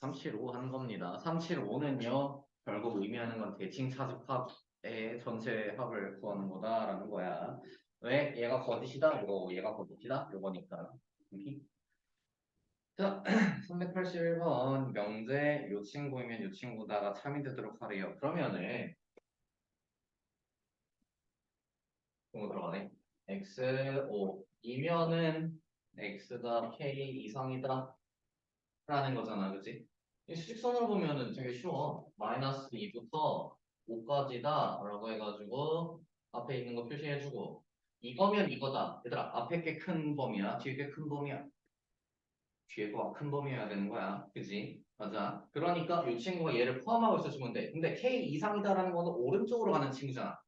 375 하는 겁니다. 375는요, 결국 의미하는 건 대칭 차집합의 전체 합을 구하는 거다라는 거야. 왜? 얘가 거짓이다, 이거, 얘가 거짓이다, 이거니까. 자, 381번 명제 요 친구이면 요 친구다가 참이 되도록 하래요. 그러면은 공부 들어가네. x5 이면은 x가 k 이상이다 라는 거잖아? 이 수직선으로 보면은 되게 쉬워. 마이너스 2부터 5까지다 라고 해가지고 앞에 있는 거 표시해주고 이거면 이거다. 얘들아, 앞에 게 큰 범위야, 뒤에 게 큰 범위야. 뒤에 거가 큰 범위여야 되는 거야. 그지? 맞아. 그러니까 이 친구가 얘를 포함하고 있어주면 돼. 근데 k 이상이다라는 거는 오른쪽으로 가는 친구잖아.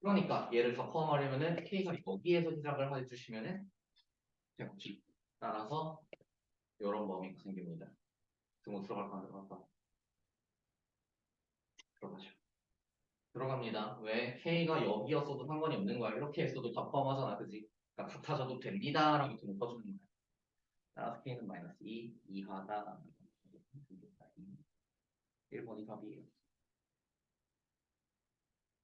그러니까 얘를 다 포함하려면은 k가 여기에서 시작을 해주시면은 되겠지. 따라서 이런 범위가 생깁니다. 등호 들어갈까 안 들어갈까? 들어가죠. 들어갑니다. 왜? K가 여기였어도 상관이 없는 거야. 이렇게 했어도 다 포함하잖아. 그지? 그러니까 같아져도 됩니다. 라고 등호 써주는 거야. 따라서 K는 마이너스 2, 이하다. 1번이 답이에요.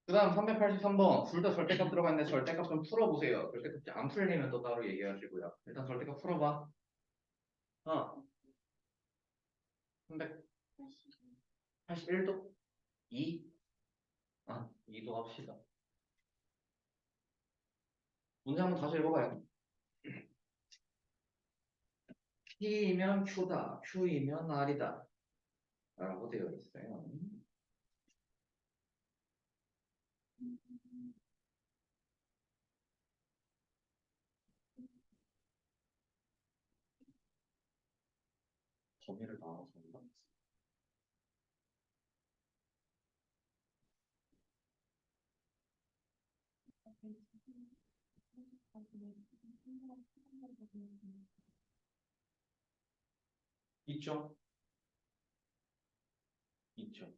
그 다음 383번 둘 다 절대값 들어가 있는데 절대값 좀 풀어보세요. 절대값 안 풀리면 또 따로 얘기하시고요. 일단 절대값 풀어봐. 어. 381도? 2? 아, 2도 합시다. 문제 한번 다시 읽어봐요. P이면 Q다, Q이면 R이다. 라고 되어 있어요. 범위를 나눠서 한다. 있죠? 있죠.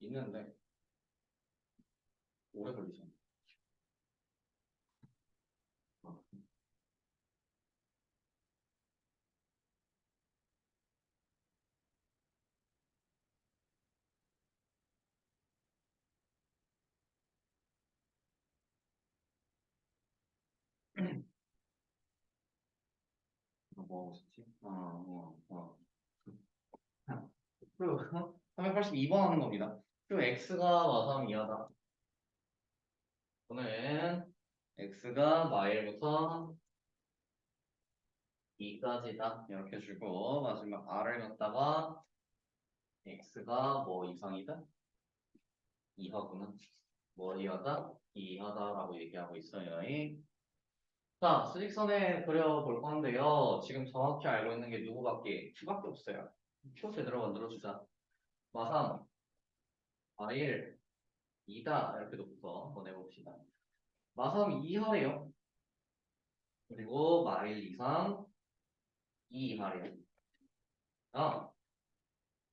있는데 오래 걸리잖아. 어. 뭐? 어, 어, 어. 그 382번 하는 겁니다. 그 x가 마삼 이하다. 저는 x가 마일부터 2까지다 이렇게 주고 마지막 r을 갖다가 x가 뭐 이상이다? 이하구나. 뭐 이하다? 이하다라고 얘기하고 있어요. 자, 수직선에 그려볼 건데요. 지금 정확히 알고 있는 게 누구밖에? Q밖에 없어요. Q 제대로 만들어주자. 마삼, 마일, 2다 이렇게 놓고서 한번 해봅시다. 마삼 2하래요. 그리고 마일 이상 2 이하래요. 아,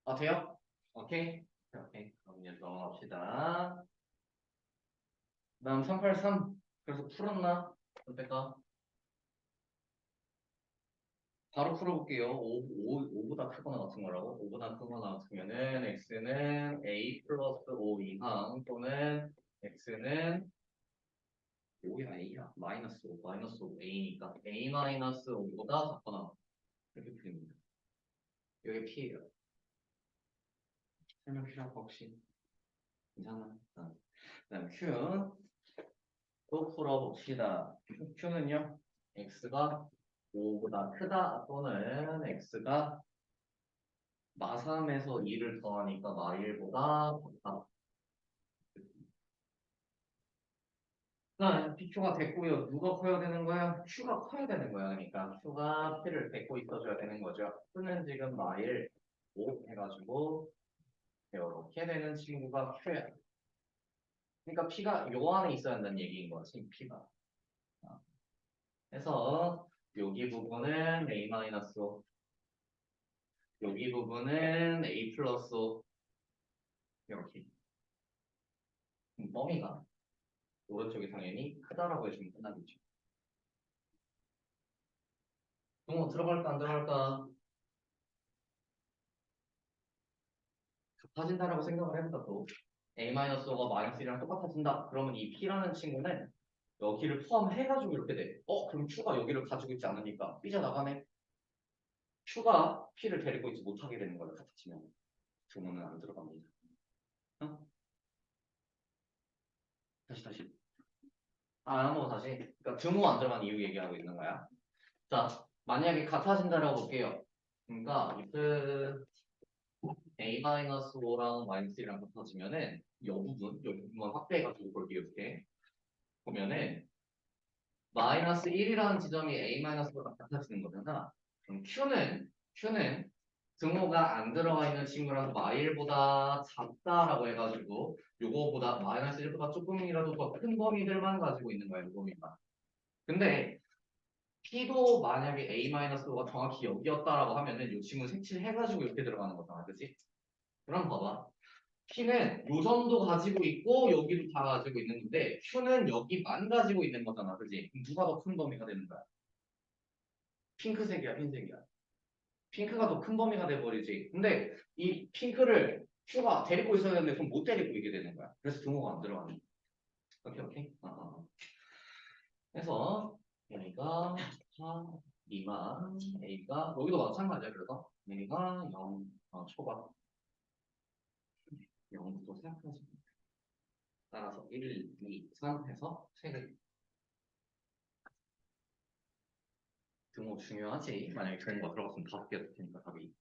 아 돼요? 오케이? 오케이. 그럼 이제 넘어갑시다. 다음 383. 그래서 풀었나? 선택가 바로 풀어볼게요. 5, 5, 5보다 크거나 같은 거라고? 5보다 크거나 같으면은 x는 a 플러스 5 이상 또는 x는 5야 a야 마이너스 5 마이너스 5 a니까 a 마이너스 5보다 작거나 이렇게 풀립니다. 이게 p예요. 설명 필요할 거 없이 괜찮아. 어. 그다음 q 또 풀어봅시다. Q는요, X가 5보다 크다 또는 X가 마3에서 2를 더하니까 마1보다 작다. 자, PQ가 됐고요. 누가 커야 되는 거야? Q가 커야 되는 거야. 그러니까 Q가 P를 뱉고 있어줘야 되는 거죠. Q는 지금 마1, 5 해가지고 이렇게 되는 친구가 Q야. 그러니까 P가 요 안에 있어야 한다는 얘기인 거야, 지금 P가. 어. 그래서 여기 부분은 A 마이너스로 여기 부분은 A 플러스로 이렇게 범위가 오른쪽이 당연히 크다라고 해주면 끝나겠죠. 동호 들어갈까 안 들어갈까? 갚아진다라고 생각을 해보다 또 a-5가 마이너스 1이랑 똑같아진다. 그러면 이 p라는 친구는 여기를 포함해가지고 이렇게 돼. 어? 그럼 q가 여기를 가지고 있지 않으니까 삐져 나가네. q가 p를 데리고 있지 못하게 되는 거예요. 같아지면. 등호는 안 들어갑니다. 어? 다시 다시. 아, 한번 다시. 그러니까 등호 안 들어간 이유 얘기하고 있는 거야. 자, 만약에 같아진다라고 볼게요. 그러니까 if a-5랑 마이너스 1이랑 같아지면은 이 부분, 이 부분만 확대해가지고 볼게요. 이렇게 보면은 마이너스 1이라는 지점이 a-보다 같아지는 거잖아. 그럼 q는 q는 등호가 안 들어가 있는 친구라서 마일보다 작다라고 해가지고 요거보다 마이너스 1보다 조금이라도 더 큰 범위들만 가지고 있는 거야, 요 범위만. 근데 P도 만약에 A-가 정확히 여기였다라고 하면은 이 친구 색칠해가지고 이렇게 들어가는 거잖아, 그치? 그럼 봐봐. P는 요 정도 가지고 있고 여기도 다 가지고 있는데 Q는 여기만 가지고 있는 거잖아? 그럼 누가 더 큰 범위가 되는 거야? 핑크색이야, 흰색이야. 핑크가 더 큰 범위가 돼버리지. 근데 이 핑크를 Q가 데리고 있어야 되는데 그럼 못 데리고 있게 되는 거야. 그래서 등호가 안 들어가는 거야. 오케이, 오케이. 어. 그래서 A가 4, 미만, A가 여기도 마찬가지야. 그래서 A가 0, 어, 초과 0부터 생각하시면 돼요. 따라서 1, 2, 3 해서 색을 등호 중요하지. 만약에 등호가 들어갔으면 다섯 개가 될 테니까 답이.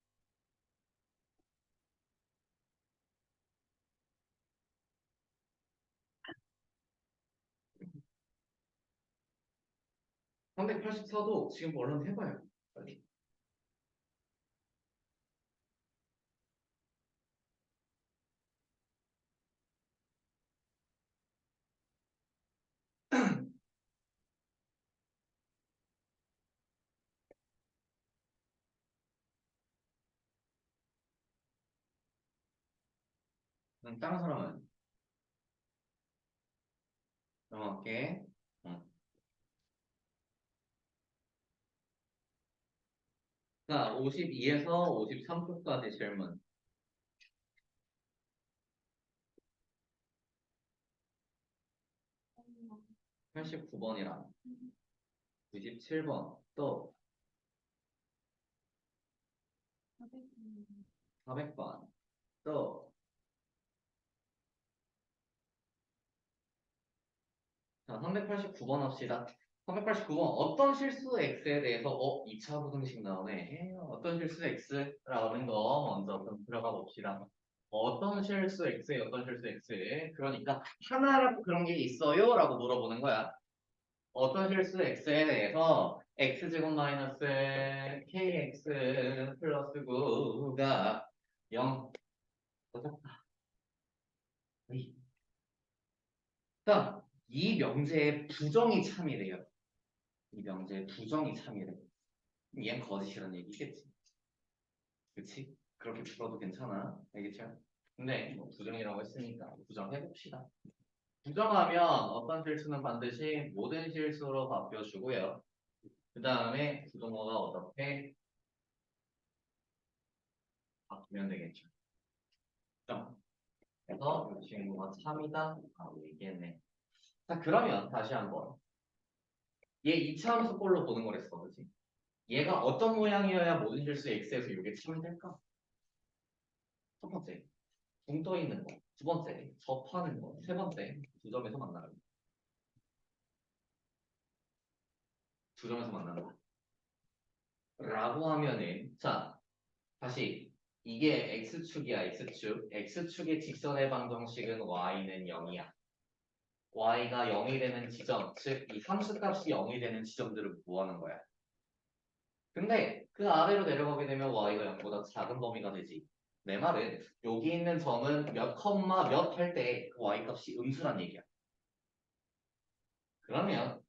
(384도) 지금 얼른 해봐요. 빨리. 음, 다른 사람은? 넘어갈게 응. 자 52에서 53초까지 질문 89번이랑 97번 또 400번 또 자, 389번 합시다. 389번 어떤 실수 x에 대해서 어 2차 부등식 나오네. 어떤 실수 x라는 거 먼저 좀 들어가 봅시다. 어떤 실수 x에 어떤 실수 x에 그러니까 하나라도 그런 게 있어요 라고 물어보는 거야. 어떤 실수 x에 대해서 x제곱 마이너스 kx 플러스 9가 0더 작다. 이. 자, 이 명제의 부정이 참이래요. 이 명제의 부정이 참이래. 얘는 거짓이라는 얘기겠지. 그치? 그렇게 풀어도 괜찮아. 알겠죠? 근데 뭐 부정이라고 했으니까 부정해봅시다. 부정하면 어떤 실수는 반드시 모든 실수로 바뀌어주고요. 그 다음에 부동어가 어떻게 바꾸면 되겠죠. 그래서 이 친구가 참이다. 라고 얘기했네. 자, 그러면 다시 한번. 얘 2차 함수 꼴로 보는 거랬어. 그지? 얘가 어떤 모양이어야 모든 실수 x에서 이게 참이 될까? 첫 번째, 붕 떠 있는 거. 두 번째, 접하는 거. 세 번째, 두 점에서 만나는 거. 두 점에서 만나는 거. 라고 하면은, 자, 다시. 이게 x축이야, x축. x축의 직선의 방정식은 y는 0이야. Y가 0이 되는 지점, 즉 이 함수값이 0이 되는 지점들을 구하는 거야. 근데 그 아래로 내려가게 되면 y가 0보다 작은 범위가 되지. 내 말은 여기 있는 점은 몇 컴마 몇 할때그 y 값이 음수란 얘기야. 그러면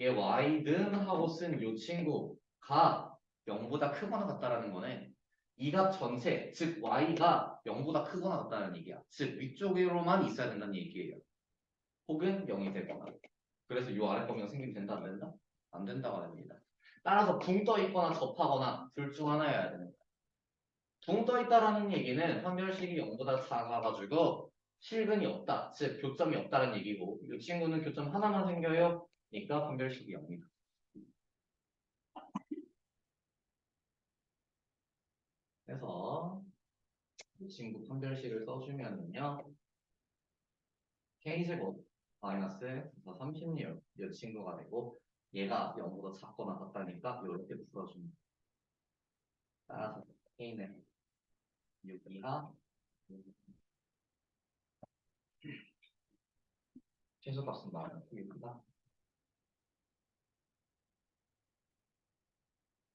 얘 y는 하고 쓴이 친구가 0보다 크거나 같다라는 거는 이 값 전체, 즉 y가 0보다 크거나 같다는 얘기야. 즉 위쪽으로만 있어야 된다는 얘기예요. 혹은 0이 되거나. 그래서 이 아래 범위가 생기면 된다 안 된다? 안 된다가 됩니다. 따라서 붕 떠 있거나 접하거나 둘 중 하나여야 되는 거야. 붕떠 있다라는 얘기는 판별식이 0보다 작아가지고 실근이 없다, 즉 교점이 없다는 얘기고 이 친구는 교점 하나만 생겨요. 그러니까 판별식이 0이다. 그래서 이 친구 판별식을 써주면은요. K제곱 마이너스 36이 친구가 되고 얘가 0보다 작거나 같다니까 이렇게 풀어줍니다. 따라서 K는 6 이하 최소값은. 이게 크다.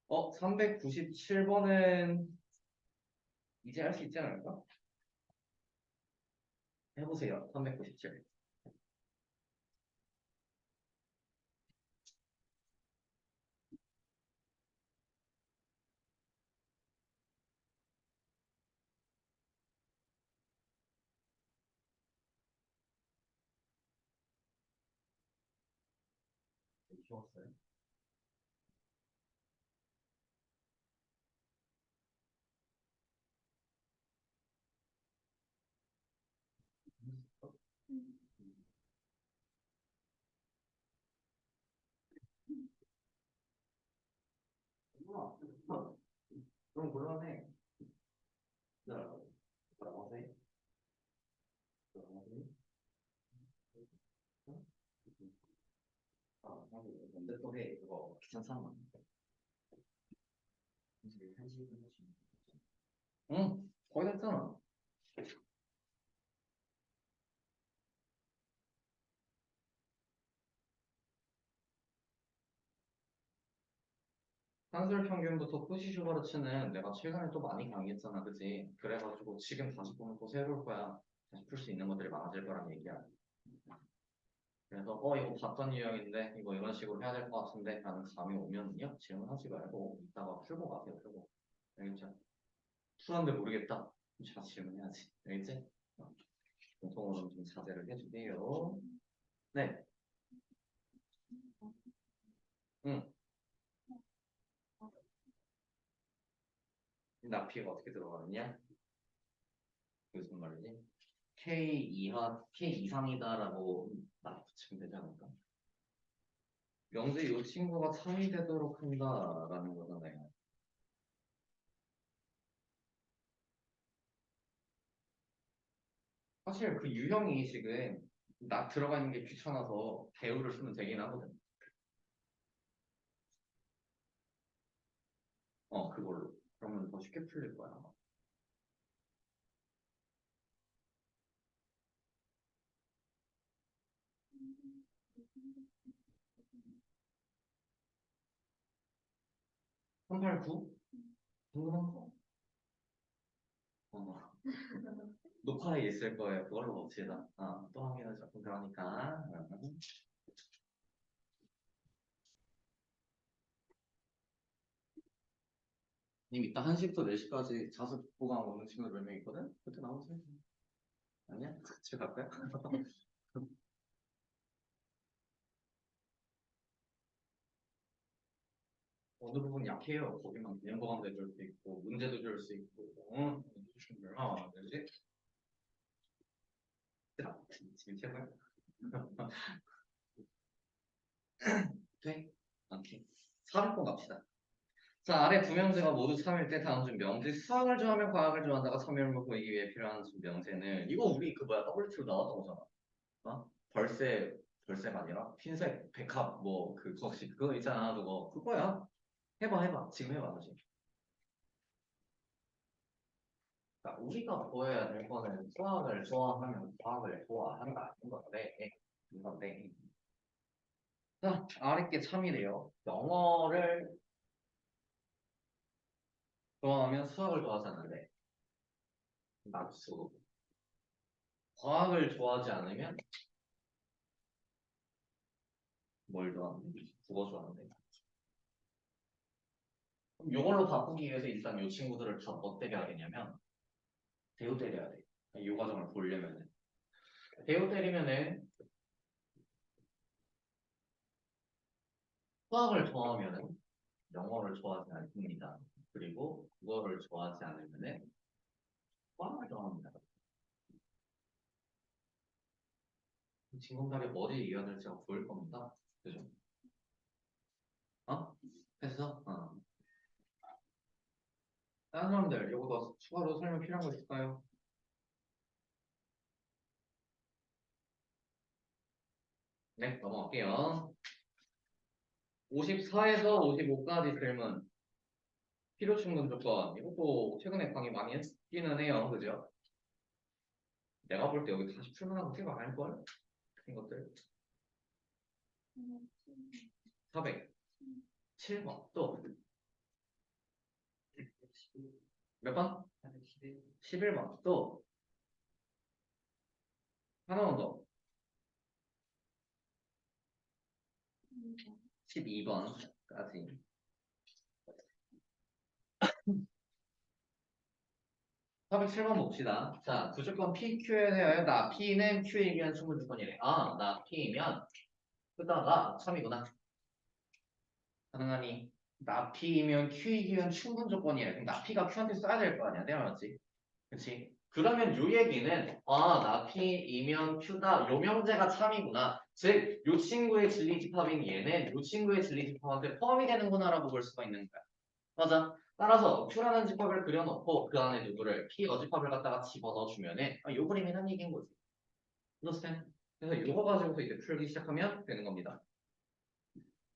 어, 397번은 이제 할 수 있지 않을까? 해보세요. 397. 쉬웠어요? 그럼 곤란해. 기다려봐. 뭐라고 아, 하고 근데 또 해. 그거 귀찮잖아. 응, 거의 다 했잖아. 한술 평균부터 푸시 슈 바르츠는 내가 최근에 또 많이 강의했잖아, 그지? 그래가지고 지금 다시 보면 또 새로울 거야. 다시 풀 수 있는 것들이 많아질 거란 얘기야. 그래서 어 이거 봤던 유형인데 이거 이런 식으로 해야 될 것 같은데 라는 감이 오면요 질문하지 말고 이따가 풀고 가세요 풀고 알겠죠? 풀었는데 모르겠다 다시 질문해야지 알겠지? 어. 공통으로 좀 자제를 해주세요 네 응. 납피가 어떻게 들어가느냐? 무슨 말이지? K 이하, K 이상이다라고 딱 붙이면 되지 않을까? 명제 이 친구가 3이 되도록 한다라는 거잖아요. 사실 그 유형이 지금 나 들어가 있는 게 귀찮아서 배우를 쓰면 되긴 하거든. 어, 그걸로. 그러면 더 쉽게 풀릴 거야. 아마. 삼팔구? 궁금한 거? 어. 녹화에 있을 거예요. 그걸로 봅시다. 어, 또 조금 그러니까. 어. 님 이따 1시부터 4시까지 자습 보강 오는 친구들 몇 명 있거든? 그때 나오세요. 아니야? 집에 갈까요? 어느 부분 약해요. 거기만 그냥 보강돼 줄수 있고 문제도 줄 수 있고 어? 얼마나 되지? 자, 지금 최고야. 돼? 오케이. 400번 갑시다. 자, 아래 두 명제가 모두 3일 때 다음 중 명제 수학을 좋아하면 과학을 좋아한다가 섬유를 보이기 위해 필요한 중 명제는 이거 우리 그 뭐야 WT로 나왔던 거잖아. 어? 벌새 벌새가 아니라 흰색 백합 뭐 그 거시 그거 있잖아 그거 그거야. 해봐 해봐. 지금 해봐 다시. 자, 우리가 보여야 될 거는 수학을 좋아하면 과학을 좋아한다. 이건데 이 건데. 자, 아래 게 참이래요. 영어를 좋아하면 수학을 좋아하지 않는데 낙수 과학을 좋아하지 않으면 뭘 좋아하는데? 국어 좋아하는데 이걸로 바꾸기 위해서 일단 이 친구들을 다뭐 때려야겠냐면 대우 때려야 돼. 이 과정을 보려면은 대우 때리면은 수학을 좋아하면은 영어를 좋아하지 않습니다. 그리고 국어를 좋아하지 않으면은 꽝을 좋아합니다. 진공답이 어디에 이어야 될지가 보일 겁니다. 그죠? 어? 했어? 어. 다른 사람들 이거 더 추가로 설명 필요한 거 있을까요? 네, 넘어갈게요. 54에서 55까지 질문. 필요 충분 조건. 이것도 최근에 강의 많이 했기는 해요. 그죠? 내가 볼 때 여기 다시 출근하고 생각 안 할걸? 이것들. 400. 7번. 또. 몇 번? 11번. 또. 하나만 더. 12번까지. 사백칠 번 봅시다. 자, 무조건 PQ에 대하여 나 P는 Q이면 충분 조건이래. 아, 나 P이면 그다가 참이구나. 가능하니 나 P이면 Q이면 충분 조건이래. 그럼 나 P가 Q한테 써야 될 거 아니야. 내가 맞지? 그치? 그러면 요 얘기는 아, 나 P이면 Q다. 요 명제가 참이구나. 즉, 요 친구의 진리집합인 얘는 요 친구의 진리집합한테 포함이 되는구나 라고 볼 수가 있는 거야. 맞아. 따라서 Q라는 집합을 그려놓고 그 안에 누구를 P 어집합을 갖다가 집어넣어 주면은 아, 요 그림이란 얘기인 거지. understand? 그래서 요거 가지고서 이제 풀기 시작하면 되는 겁니다.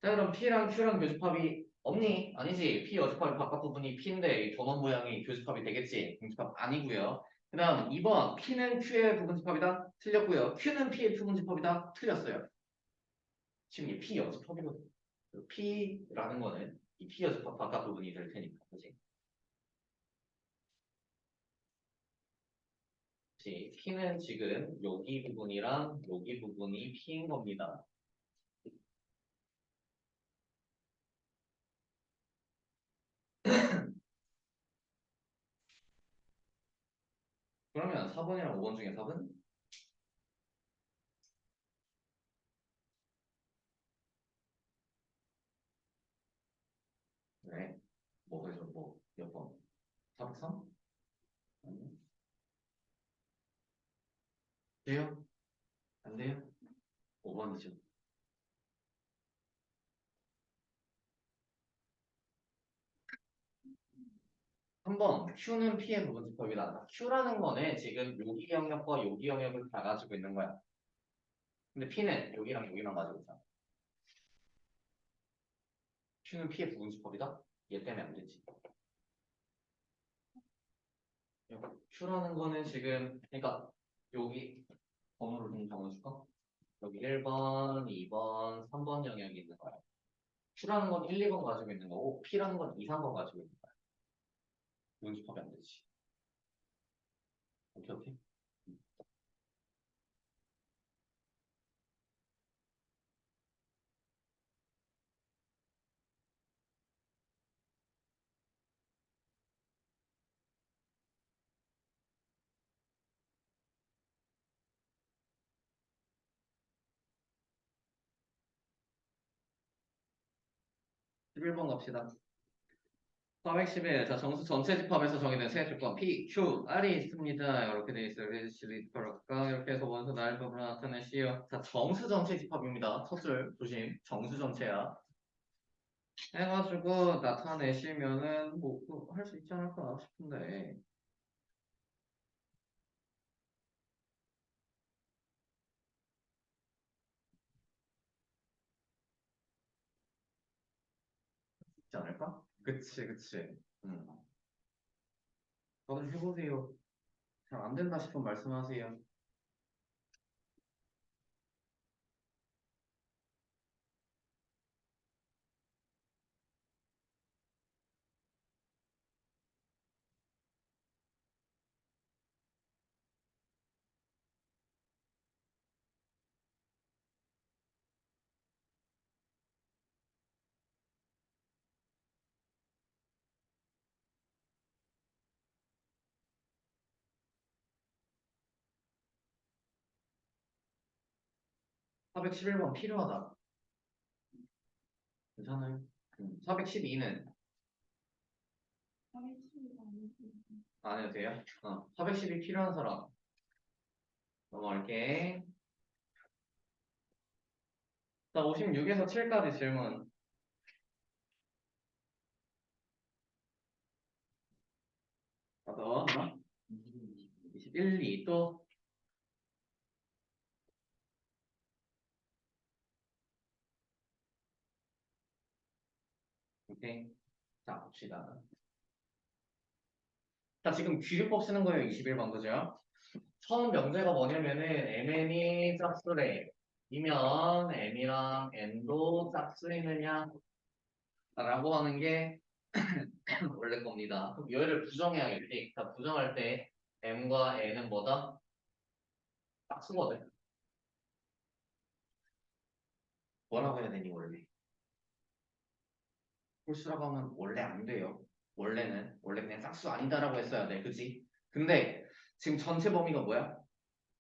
자 그럼 P랑 Q랑 교집합이 없니? 아니지. P 어집합의 바깥 부분이 P인데 이 전원 모양이 교집합이 되겠지. 공집합 아니고요. 그 다음 2번 P는 Q의 부분집합이다. 틀렸고요. Q는 P의 부분집합이다. 틀렸어요. 지금 이 P 어집합이거든. 그 P라는 거는 이 P 어집합 바깥 부분이 될 테니까. 지 P는 지금 여기 부분이랑 여기 부분이 P인 겁니다. 그러면 4번이랑 5번 중에 4번? 네. 뭐 그래서 뭐몇 번? 403? 아니요. 돼요? 안 돼요? 5번이죠. 한번 Q는 P의 부분집합이다. Q라는 거는 지금 여기 영역과 여기 영역을 다 가지고 있는 거야. 근데 P는 여기랑 여기만 가지고 있잖아. Q는 P의 부분집합이다? 얘 때문에 안 되지. Q라는 거는 지금 그러니까 여기 번호를 좀 적어줄까? 여기 1번, 2번, 3번 영역이 있는 거야. Q라는 건 1, 2번 가지고 있는 거고 P라는 건 2, 3번 가지고 있는 거야. 연습하면 안 되지. 오케이, 오케이. 11번 갑시다. 411. 자, 정수 전체 집합에서 정의된 세 조건 P, Q, R이 있습니다. 이렇게 돼 있어요. 그래서 리퍼럴까 이렇게 해서 원소 날법으로 나타내시오. 자, 정수 전체 집합입니다. 첫 줄 조심. 정수 전체야. 해가지고 나타내시면은 뭐할 수 있지 않을까 싶은데. 있지 않을까? 그치, 그치. 음. 다들 해보세요. 잘 안 된다 싶으면 말씀하세요. (411번) 필요하다. 괜찮아요? 412는? 안 해도 돼요? 어, 412 필요한 사람. 넘어갈게. 자 56에서 7까지 질문. 더 21, 2, 또 오케이 자 봅시다 자 지금 귀류법 쓰는 거예요 21번 그죠? 처음 명제가 뭐냐면은 mn이 짝수래 이면 m이랑 n도 짝수이느냐 라고 하는 게 원래 겁니다. 그럼 얘를 부정해야겠지. 자, 부정할 때 m과 n은 뭐다? 짝수거든. 뭐라고 해야 되니 원래? 홀수라고 하면 원래 안 돼요. 원래는 원래 그냥 짝수 아니다라고 했어야 돼, 그지? 근데 지금 전체 범위가 뭐야?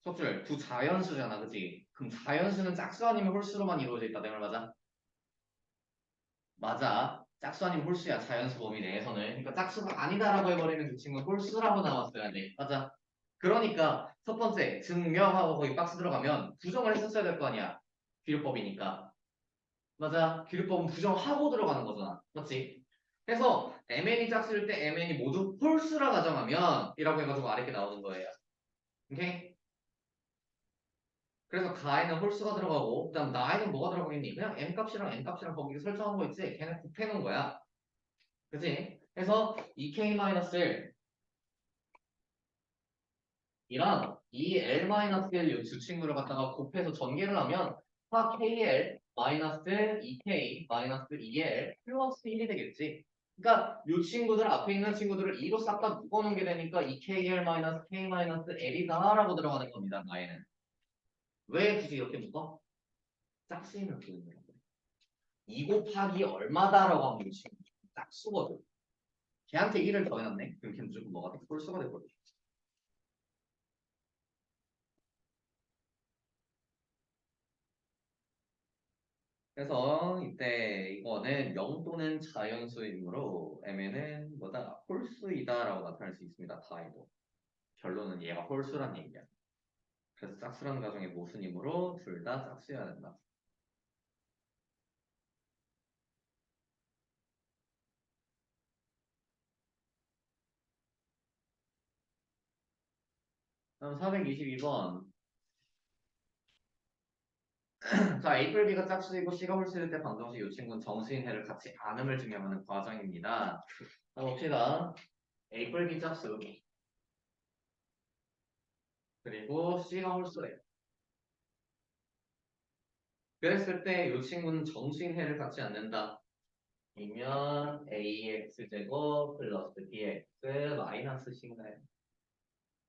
속줄 두 자연수잖아, 그지? 그럼 자연수는 짝수 아니면 홀수로만 이루어져 있다, 내 말 맞아? 맞아. 짝수 아니면 홀수야 자연수 범위 내에서는 그러니까 짝수가 아니다라고 해버리면 그 친구는 홀수라고 나왔어야 돼 맞아 그러니까 첫 번째 증명하고 거기 박스 들어가면 부정을 했었어야 될 거 아니야 귀류법이니까 맞아 귀류법은 부정하고 들어가는 거잖아 맞지 그래서 mn이 짝수일 때 mn이 모두 홀수라 가정하면 이라고 해가지고 아래 게 나오는 거예요 오케이 그래서 가에는 홀수가 들어가고 그다음 나에는 뭐가 들어가겠니? 그냥 m 값이랑 n 값이랑 거기 설정한 거 있지? 걔네 곱해놓은 거야. 그치? 그래서 2k-1 이랑 이 l-1 이 주친구를 갖다가 곱해서 전개를 하면 4kl 마이너스 2k 마이너스 2l 플러스 1이 되겠지. 그러니까 이 친구들 앞에 있는 친구들을 2로 싹 다 묶어놓은 게 되니까 2kl 마이너스 k 마이너스 l이다 라고 들어가는 겁니다. 나에는. 왜 굳이 이렇게 묶어? 짝수임을 보는 거야. 2 곱하기 얼마다라고 하면 지금 짝수거든. 걔한테 1을 더해놨네. 그럼 걔 무조건 뭐가 돼? 홀수가 돼버려. 그래서 이때 이거는 0 또는 자연수이므로 mn은 뭐다? 홀수이다라고 나타낼 수 있습니다. 다 해도. 결론은 얘가 홀수란 얘기야. 그래서 짝수라는 가정의 모순이므로 둘 다 짝수여야 된다. 다음 422번. 자, A 뿔 B가 짝수이고 C가 홀수일 때 방정식 이 친구는 정수인 해를 같이 안음을 증명하는 과정입니다. 자, 봅시다. A 뿔 B 짝수. 그리고 C가 홀수래. 그랬을 때 이 친구는 정수인 해를 갖지 않는다. 이면 AX제곱 플러스 BX 마이너스 C인가요?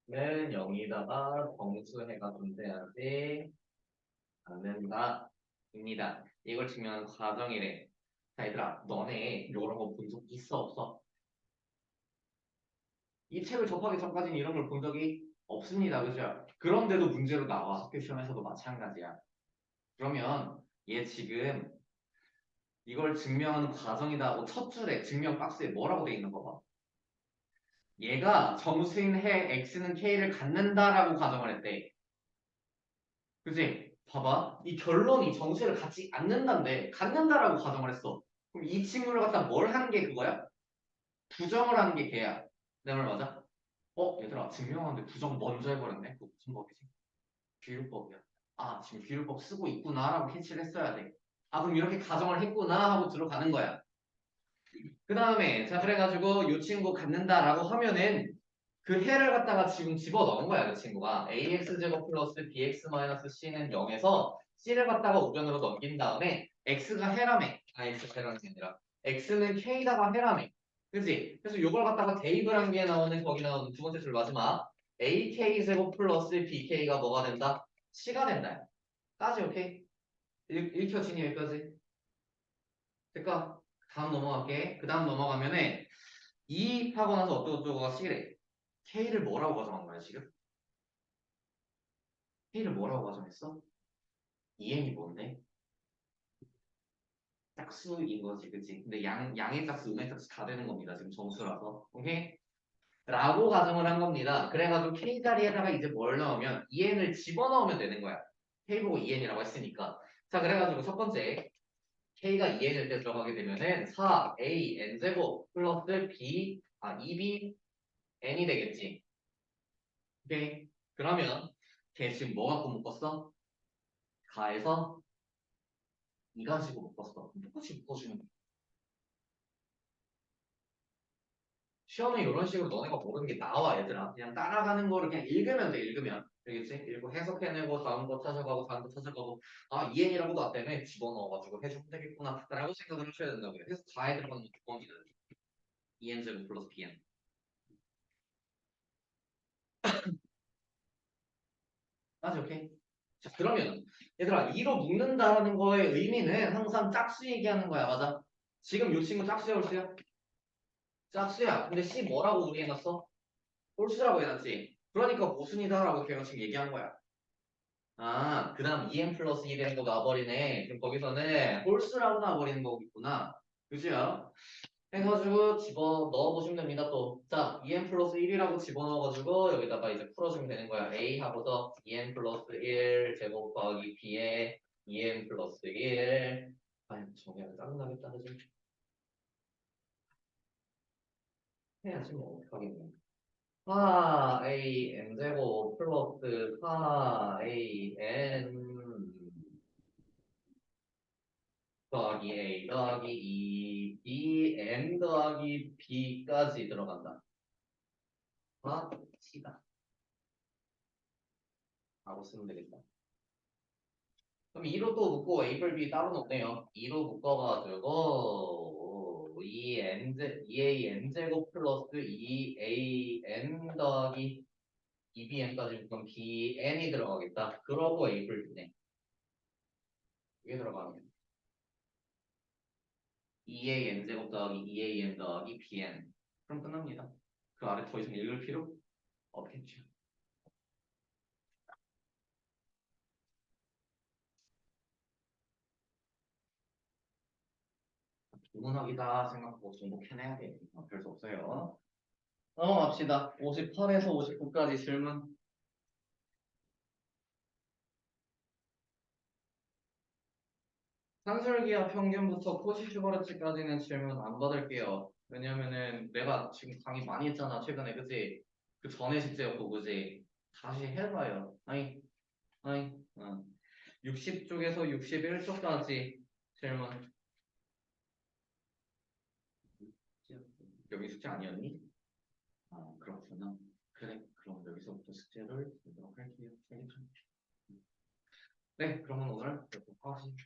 는 0이다가 정수해가 존재하지 않는다. 입니다. 이걸 증명하는 과정이래. 자, 얘들아, 너네 이런 거 본 적 있어, 없어? 이 책을 접하기 전까지는 이런 걸 본 적이 없습니다. 그죠? 그런데도 문제로 나와. 학교 시험에서도 마찬가지야. 그러면 얘 지금 이걸 증명하는 과정이다. 첫 줄에 증명 박스에 뭐라고 돼 있는 거 봐. 얘가 정수인 해 x는 k를 갖는다라고 가정을 했대. 그지? 봐봐. 이 결론이 정수를 갖지 않는다인데 갖는다라고 가정을 했어. 그럼 이 친구를 갖다 뭘 하는 게 그거야? 부정을 하는 게 걔야. 내 말 맞아? 어? 얘들아 증명하는데 부정 먼저 해버렸네. 그거 무슨 법이지? 귀율법이야. 아 지금 귀율법 쓰고 있구나 라고 캐치를 했어야 돼. 아 그럼 이렇게 가정을 했구나 하고 들어가는 거야. 그 다음에 자 그래가지고 이 친구 갖는다라고 하면은 그 해를 갖다가 지금 집어넣은 거야 그 친구가 ax제곱 플러스 bx 마이너스 c는 0에서 c를 갖다가 우변으로 넘긴 다음에 x가 해라며 아 x 해라는 게 아니라 x는 k다가 해라며 그지? 그래서 이걸 갖다가 대입을 한 게 나오는 거기 나오는 두 번째 줄 마지막 ak제곱 플러스 bk가 뭐가 된다? c가 된다 까지 오케이? 읽, 읽혀지니 여기까지? 됐까? 다음 넘어갈게. 그 다음 넘어가면은 2 하고 나서 어쩌고저쩌고가 C래. K를 뭐라고 가정한 거야 지금? K를 뭐라고 가정했어? 2N이 뭔데? 짝수인 거지, 그치? 근데 양, 양의 짝수, 음의 짝수 다 되는 겁니다. 지금 정수라서. 오케이? 라고 가정을 한 겁니다. 그래가지고 K 자리에다가 이제 뭘 넣으면 2n을 집어넣으면 되는 거야. K 보고 2n이라고 했으니까. 자, 그래가지고 첫 번째 K가 2n일 때 들어가게 되면은 4A n제곱 플러스 B, 아, 2B n이 되겠지. 오케이? 그러면 걔 지금 뭐 갖고 묶었어? 가에서 이 가지고 묶었어. 똑같이 묶어주면 돼. 시험에 이런 식으로 너네가 모르는 게 나와 얘들아. 그냥 따라가는 거를 그냥 읽으면 돼 읽으면. 되겠지? 읽고 해석해내고 다음 거 찾아가고 다음 거 찾아가고 아 EN이라고 나 때문에 집어넣어가지고 해주면 되겠구나 라고 생각을 하셔야 된다고요. 그래서 가에 들어가는 거두 번이다. EN 제곱 플러스 BN. 맞지 오케이? 자 그러면 얘들아 2로 묶는다는 거의 의미는 항상 짝수 얘기하는 거야 맞아? 지금 이 친구 짝수야 홀수야? 짝수야 근데 C 뭐라고 우리 해놨어? 홀수라고 해놨지 그러니까 모순이다라고 걔가 지금 얘기한 거야 아, 그 다음 2n 플러스 1이라는 거 나와버리네. 그럼 거기서는 홀수라고 나와버리는 거겠구나. 그죠? 해가지고 집어 넣어보시면 됩니다, 또. 자, 2n 플러스 1이라고 집어넣어가지고 여기다가 이제 풀어주면 되는 거야. a 하고서 2n 플러스 1 제곱 더하기 b에 2n 플러스 1. 아유, 정리하기 짜증나겠다, 그지? 해야지 뭐, 어떡하겠네. 4a n 제곱 플러스 4a n 더하기 a 더하기 2 b n 더하기 b까지 들어간다. 아, 시다. 라고 쓰면 되겠다. 그럼 2로 또 묶고 a 별 b 따로 놓네요. 2로 묶어가지고 2n 제 2a n 제곱 플러스 2a n 더하기 2bn까지 묶으면 bn이 들어가겠다. 그러고 a 별 b네. 이게 들어가면 2a n 제곱 더하기 2a n 더하기 bn. 그럼 끝납니다. 그 아래 더 이상 읽을 필요 없겠죠. 비문학이다 생각하고 정복해내야 돼. 어, 별수 없어요. 넘어갑시다. 58에서 59까지 질문. 산술기와 평균부터 코시슈버르츠까지는 질문 안 받을게요. 왜냐면은 내가 지금 강의 많이 했잖아 최근에 그치? 그 전에 숙제였고 그지? 다시 해봐요. 아니, 아니, 어. 60쪽에서 61쪽까지 질문. 여기 숙제 아니었니? 아 그렇구나. 그래 그럼 여기서부터 숙제를 보도록 할게요. 네 그러면 오늘 여기까지